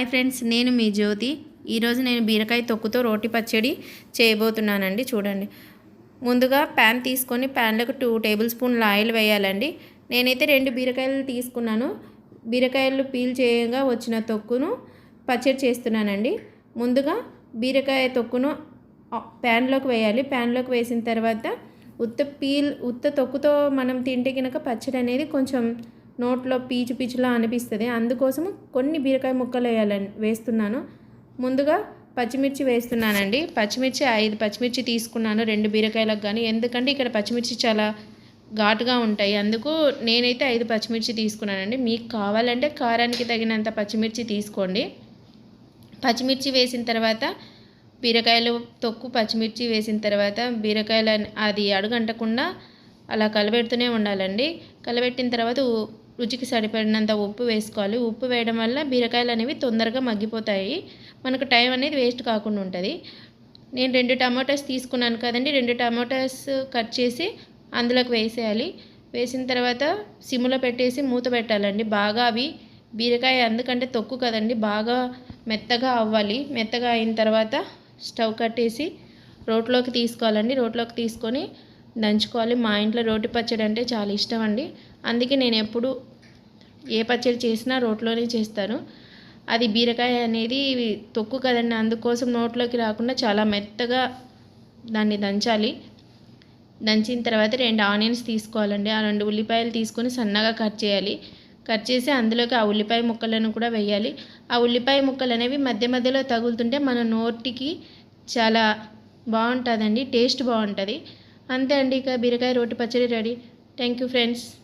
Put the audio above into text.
Hi friends నేను మీ జ్యోతి. ఈరోజు నేను బీరకాయ తొక్కుతో రోటి పచ్చడి చేయబోతున్నానండి. చూడండి. ముందుగా ప్యాన్ తీసుకొని ప్యాన్లకు టూ టేబుల్ స్పూన్ల ఆయిల్ వేయాలండి. నేనైతే రెండు బీరకాయలు తీసుకున్నాను. బీరకాయలు పీల్ చేయగా వచ్చిన తొక్కును పచ్చడి చేస్తున్నానండి. ముందుగా బీరకాయ తొక్కును ప్యాన్లోకి వేయాలి. ప్యాన్లోకి వేసిన తర్వాత ఉత్త పీల్ ఉత్త తొక్కుతో మనం తింటే కనుక పచ్చడి అనేది కొంచెం నోట్లో పీచు పీచులా అనిపిస్తుంది. అందుకోసం కొన్ని బీరకాయ ముక్కలు వేయాలని వేస్తున్నాను. ముందుగా పచ్చిమిర్చి వేస్తున్నానండి. పచ్చిమిర్చి ఐదు పచ్చిమిర్చి తీసుకున్నాను రెండు బీరకాయలకు కానీ ఎందుకంటే ఇక్కడ పచ్చిమిర్చి చాలా ఘాటుగా ఉంటాయి. అందుకు నేనైతే ఐదు పచ్చిమిర్చి తీసుకున్నానండి. మీకు కావాలంటే కారానికి తగినంత పచ్చిమిర్చి తీసుకోండి. పచ్చిమిర్చి వేసిన తర్వాత బీరకాయలు తొక్కు పచ్చిమిర్చి వేసిన తర్వాత బీరకాయలు అది అడుగంటకుండా అలా కలబెడుతూనే ఉండాలండి. కలబెట్టిన తర్వాత రుచికి సరిపడినంత ఉప్పు వేసుకోవాలి. ఉప్పు వేయడం వల్ల బీరకాయలు అనేవి తొందరగా మగ్గిపోతాయి. మనకు టైం అనేది వేస్ట్ కాకుండా ఉంటుంది. నేను రెండు టమాటాస్ తీసుకున్నాను కదండి. రెండు టమాటాస్ కట్ చేసి అందులోకి వేసేయాలి. వేసిన తర్వాత సిమ్లో పెట్టేసి మూత పెట్టాలండి. బాగా అవి బీరకాయ ఎందుకంటే తొక్కు కదండి. బాగా మెత్తగా అవ్వాలి. మెత్తగా అయిన తర్వాత స్టవ్ కట్టేసి రోట్లోకి తీసుకోవాలండి. రోట్లోకి తీసుకొని దంచుకోవాలి. మా ఇంట్లో రోటి పచ్చడి అంటే చాలా ఇష్టం అండి. అందుకే నేను ఎప్పుడు ఏ పచ్చడి చేసినా రోట్లోనే చేస్తాను అది బీరకాయ అనేది తొక్కు కదండి. అందుకోసం నోట్లోకి రాకుండా చాలా మెత్తగా దాన్ని దంచాలి. దంచిన తర్వాత రెండు ఆనియన్స్ తీసుకోవాలండి. ఆ రెండు ఉల్లిపాయలు తీసుకొని సన్నగా కట్ చేయాలి. కట్ చేసి అందులోకి ఆ ఉల్లిపాయ ముక్కలను కూడా వేయాలి. ఆ ఉల్లిపాయ ముక్కలు అనేవి మధ్య మధ్యలో తగులుతుంటే మన నోటికి చాలా బాగుంటుందండి. టేస్ట్ బాగుంటుంది. అంతే అండి. ఇక బీరకాయ రోటి పచ్చడి రెడీ. Thank you friends.